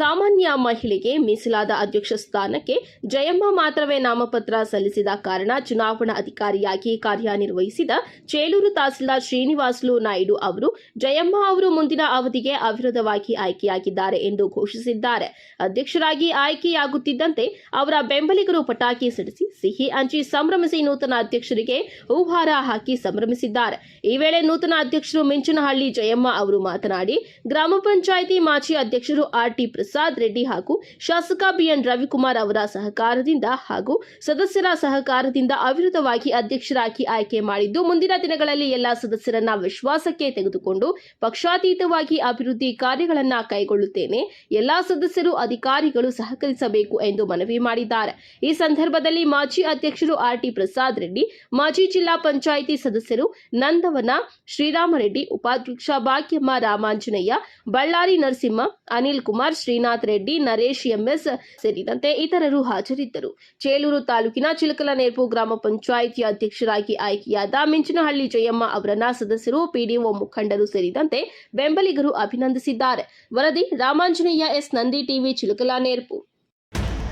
ಸಾಮಾನ್ಯ ಮಹಿಳೆಗೆ ಮೀಸಲಾದ ಅಧ್ಯಕ್ಷ ಸ್ಥಾನಕ್ಕೆ ಜಯಮ್ಮ ಮಾತ್ರವೇ ನಾಮಪತ್ರ ಸಲ್ಲಿಸಿದ ಕಾರಣ ಚುನಾವಣಾ ಅಧಿಕಾರಿಯಾಗಿ ಕಾರ್ಯನಿರ್ವಹಿಸಿದ ಚೇಲೂರು ತಹಸೀಲ್ದಾರ್ ಶ್ರೀನಿವಾಸಲು ನಾಯ್ಡು ಅವರು ಜಯಮ್ಮ ಅವರು ಮುಂದಿನ ಅವಧಿಗೆ ಅವಿರೋಧವಾಗಿ ಆಯ್ಕೆಯಾಗಿದ್ದಾರೆ ಎಂದು ಘೋಷಿಸಿದ್ದಾರೆ. ಅಧ್ಯಕ್ಷರಾಗಿ ಆಯ್ಕೆಯಾಗುತ್ತಿದ್ದಂತೆ ಅವರ ಬೆಂಬಲಿಗರು ಪಟಾಕಿ ಸಿಡಿಸಿ ಸಿಹಿ ಹಂಚಿ ಸಂಭ್ರಮಿಸಿ ನೂತನ ಅಧ್ಯಕ್ಷರಿಗೆ ಹೂಹಾರ ಹಾಕಿ ಸಂಭ್ರಮಿಸಿದ್ದಾರೆ. ಈ ವೇಳೆ ನೂತನ ಅಧ್ಯಕ್ಷರು ಮಿಂಚನಹಳ್ಳಿ ಜಯಮ್ಮ ಅವರು ಮಾತನಾಡಿ, ಗ್ರಾಮ ಪಂಚಾಯಿತಿ ಮಾಜಿ ಅಧ್ಯಕ್ಷರು ಆರ್ ಟಿ ಪ್ರಸಾದ್ ರೆಡ್ಡಿ ಹಾಗೂ ಶಾಸಕ ಬಿಎನ್ ರವಿಕುಮಾರ್ ಅವರ ಸಹಕಾರದಿಂದ ಹಾಗೂ ಸದಸ್ಯರ ಸಹಕಾರದಿಂದ ಅವಿರೋಧವಾಗಿ ಅಧ್ಯಕ್ಷರಾಗಿ ಆಯ್ಕೆ ಮಾಡಿದ್ದು, ಮುಂದಿನ ದಿನಗಳಲ್ಲಿ ಎಲ್ಲಾ ಸದಸ್ಯರನ್ನ ವಿಶ್ವಾಸಕ್ಕೆ ತೆಗೆದುಕೊಂಡು ಪಕ್ಷಾತೀತವಾಗಿ ಅಭಿವೃದ್ಧಿ ಕಾರ್ಯಗಳನ್ನ ಕೈಗೊಳ್ಳುತ್ತೇನೆ, ಎಲ್ಲಾ ಸದಸ್ಯರು ಅಧಿಕಾರಿಗಳು ಸಹಕರಿಸಬೇಕು ಎಂದು ಮನವಿ ಮಾಡಿದ್ದಾರೆ. ಈ ಸಂದರ್ಭದಲ್ಲಿ ಮಾಜಿ ಅಧ್ಯಕ್ಷರು ಆರ್ ಟಿ ಪ್ರಸಾದ್ ರೆಡ್ಡಿ, ಮಾಜಿ ಜಿಲ್ಲಾ ಪಂಚಾಯಿತಿ ಸದಸ್ಯರು ನಂದವನ, ಶ್ರೀರಾಮರೆಡ್ಡಿ, ಉಪಾಧ್ಯಕ್ಷ ಭಾಗ್ಯಮ್ಮ ರಾಮಾಂಜನೇಯ, ಬಳ್ಳಾರಿ ನರಸಿಂಹ ಅನಿಲ್ ಕುಮಾರ್ ಶ್ರೀನಾಥ್ ರೆಡ್ಡಿ, ನರೇಶ್ ಎಂಎಸ್ ಸೇರಿದಂತೆ ಇತರರು ಹಾಜರಿದ್ದರು. ಚೇಲೂರು ತಾಲೂಕಿನ ಚಿಲಕಲನೇರ್ಪು ಗ್ರಾಮ ಪಂಚಾಯಿತಿಯ ಅಧ್ಯಕ್ಷರಾಗಿ ಆಯ್ಕೆಯಾದ ಮಿಂಚನಹಳ್ಳಿ ಜಯಮ್ಮ ಅವರನ್ನ ಸದಸ್ಯರು ಪಿಡಿಒ ಮುಖಂಡರು ಸೇರಿದಂತೆ ಬೆಂಬಲಿಗರು ಅಭಿನಂದಿಸಿದ್ದಾರೆ. ವರದಿ ರಾಮಾಂಜನೇಯ ಎಸ್. ನಂದಿ ಟಿವಿ ಚಿಲಕಲನೇರ್ಪು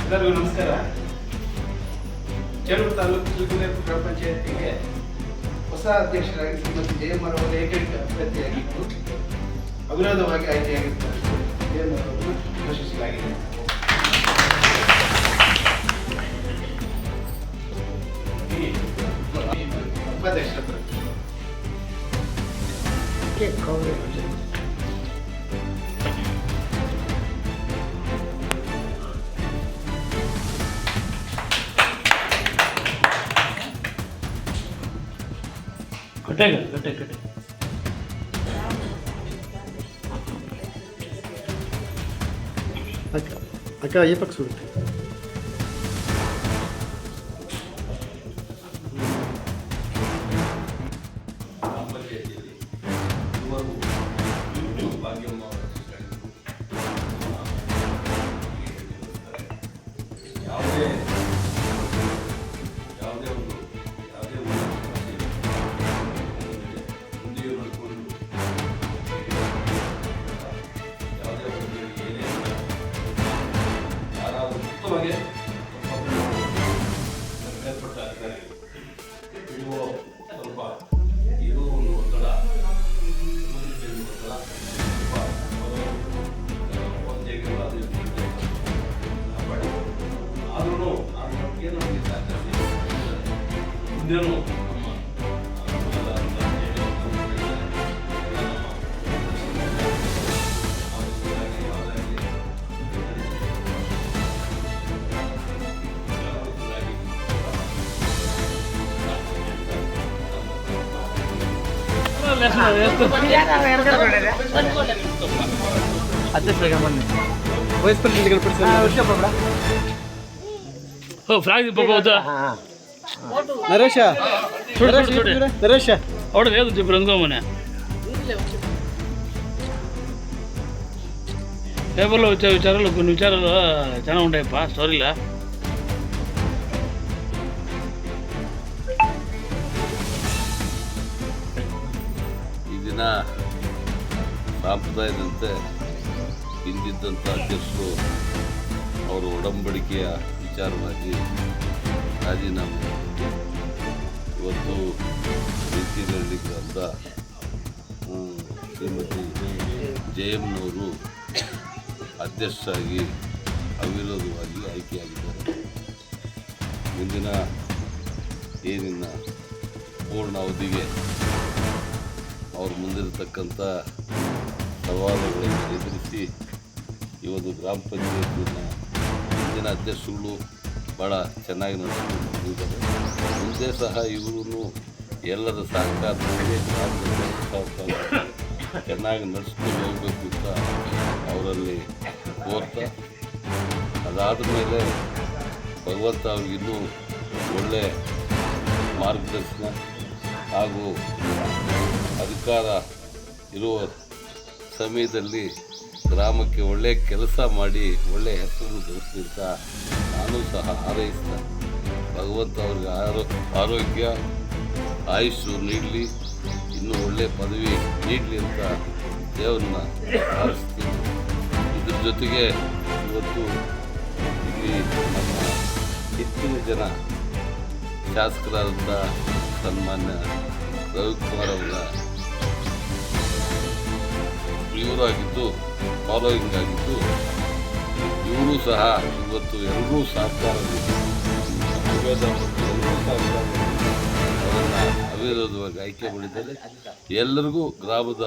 ಎಲ್ಲರಿಗೂ ನಮಸ್ಕಾರ. ಚೇಳೂರು ತಾಲೂಕು ನೇರ್ಪು ಗ್ರಾಮ ಪಂಚಾಯತಿಗೆ ಹೊಸ ಅಧ್ಯಕ್ಷರಾಗಿ ಶ್ರೀಮತಿ ಜಯಮ್ಮರವರು ಏಕೈಕ ಅಭ್ಯರ್ಥಿಯಾಗಿದ್ದು, ಅವಿರೋಧವಾಗಿ ಆಯ್ಕೆಯಾಗಿದ್ದಾರೆ. ಜಯಮ್ಮರವರನ್ನು ಘೋಷಿಸಲಾಗಿದೆ ಈ ಉಪಾಧ್ಯಕ್ಷರ ಹತ್ರ. ಕಟ್ಟೆ ಕಟ್ಟೆ ಕಟ್ಟೆ Acá, acá hay para ನಮ್ಮ ಎಲ್ಲ ನಮ್ಮ ಅವಶ್ಯಕವಾಗಿ ಯಾವುದಾಗಲಿ ಅಧ್ಯಕ್ಷರಿಗೆ ಬನ್ನಿ ವೈಸ್ ಪ್ರೆಸಿಡೆಂಟ್ಗಳು ಬಿಡಿಸಿ ಓ ಫ್ರಾಗ್ ಪಾಪ ಹೌದಾ ನರೇಶ ಸುಡು, ನರೇಶ ಸುಡು, ಸುಡು. ಇವ್ರೆ, ನರೇಶ ಅವಳು ಏದು ಚಿಪ್ಪ ರಂಗೋಮನೆ పేపర్లో వచ్చే విచారాలు కొన్ని విచారాలు చాలా ఉంటాయప్ప స్టోరీలా ಈ ದಿನ ಸಾಂಪ್ರದಾಯದಂತೆ ಹಿಂದಿದ್ದಂಥ ಅಧ್ಯಕ್ಷರು ಅವರ ಒಡಂಬಡಿಕೆಯ ವಿಚಾರವಾಗಿ ರಾಜೀನಾಮೆ ಇವತ್ತು ಅಂತ ಶ್ರೀಮತಿ ಜಯಮ್ನವರು ಅಧ್ಯಕ್ಷರಾಗಿ ಅವಿರೋಧವಾಗಿ ಆಯ್ಕೆಯಾಗಿದ್ದಾರೆ. ಮುಂದಿನ ಏನಿನ ಪೂರ್ಣ ಅವಧಿಗೆ ಅವರು ಮುಂದಿರತಕ್ಕಂಥ ಸವಾಲುಗಳನ್ನು ಎದುರಿಸಿ ಈ ಗ್ರಾಮ ಪಂಚಾಯತಿನ ಮುಂದಿನ ಅಧ್ಯಕ್ಷರುಗಳು ಭಾಳ ಚೆನ್ನಾಗಿ ನಡೆಸ್ಕೊಂಡು ಮುಂದೆ ಸಹ ಇವರು ಎಲ್ಲರ ಸಹಕಾರ ಚೆನ್ನಾಗಿ ನಡೆಸ್ಕೊಂಡು ಹೋಗಬೇಕು ಅಂತ ಅವರಲ್ಲಿ ಕೋರ್ತಾ, ಅದಾದ ಮೇಲೆ ಭಗವಂತ ಅವ್ರಿಗಿನ್ನೂ ಒಳ್ಳೆ ಮಾರ್ಗದರ್ಶನ ಹಾಗೂ ಅಧಿಕಾರ ಇರುವ ಸಮಯದಲ್ಲಿ ಗ್ರಾಮಕ್ಕೆ ಒಳ್ಳೆಯ ಕೆಲಸ ಮಾಡಿ ಒಳ್ಳೆಯ ಹೆಸರನ್ನು ಅಂತ ನಾನು ಸಹ ಹಾರೈಸ್ತಾ ಭಗವಂತ ಅವ್ರಿಗೆ ಆರೋ, ಆರೋಗ್ಯ ಆಯುಷು ನೀಡಲಿ, ಇನ್ನೂ ಒಳ್ಳೆಯ ಪದವಿ ನೀಡಲಿ ಅಂತ ದೇವ್ರನ್ನ ಹಾರಿಸ್ತೀನಿ. ಇದ್ರ ಜೊತೆಗೆ ಇವತ್ತು ಇಲ್ಲಿ ನಮ್ಮ ಹೆಚ್ಚಿನ ಜನ ಶಾಸಕರಾದಂಥ ಸನ್ಮಾನ್ಯ ರವಿಕುಮಾರ್ ಅವರ ಇವರಾಗಿದ್ದು ಫಾಲೋಯಿಂಗ್ ಆಗಿದ್ದು ಇವರು ಸಹ ಇವತ್ತು ಎಲ್ಲರೂ ಸಹಕಾರ ಅವರನ್ನು ಅವಿರೋಧವಾಗಿ ಆಯ್ಕೆ ಮಾಡಿದ್ದಾರೆ ಎಲ್ಲರಿಗೂ ಗ್ರಾಮದ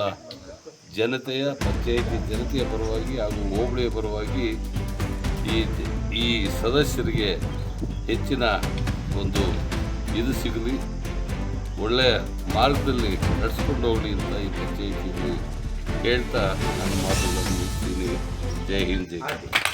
ಜನತೆಯ, ಪಂಚಾಯಿತಿ ಜನತೆಯ ಪರವಾಗಿ ಹಾಗೂ ಹೋಬಳಿಯ ಪರವಾಗಿ ಈ ಈ ಸದಸ್ಯರಿಗೆ ಹೆಚ್ಚಿನ ಒಂದು ಇದು ಸಿಗಲಿ ಒಳ್ಳೆಯ ಮಾರ್ಗದಲ್ಲಿ ನಡೆಸ್ಕೊಂಡು ಹೋಗಲಿ ಅಂತ ಈ ಪಂಚಾಯಿತಿಯಲ್ಲಿ ಹೇಳ್ತಾ ನನ್ನ ಮಾತುಗಳನ್ನು জয় হিন্দ জয়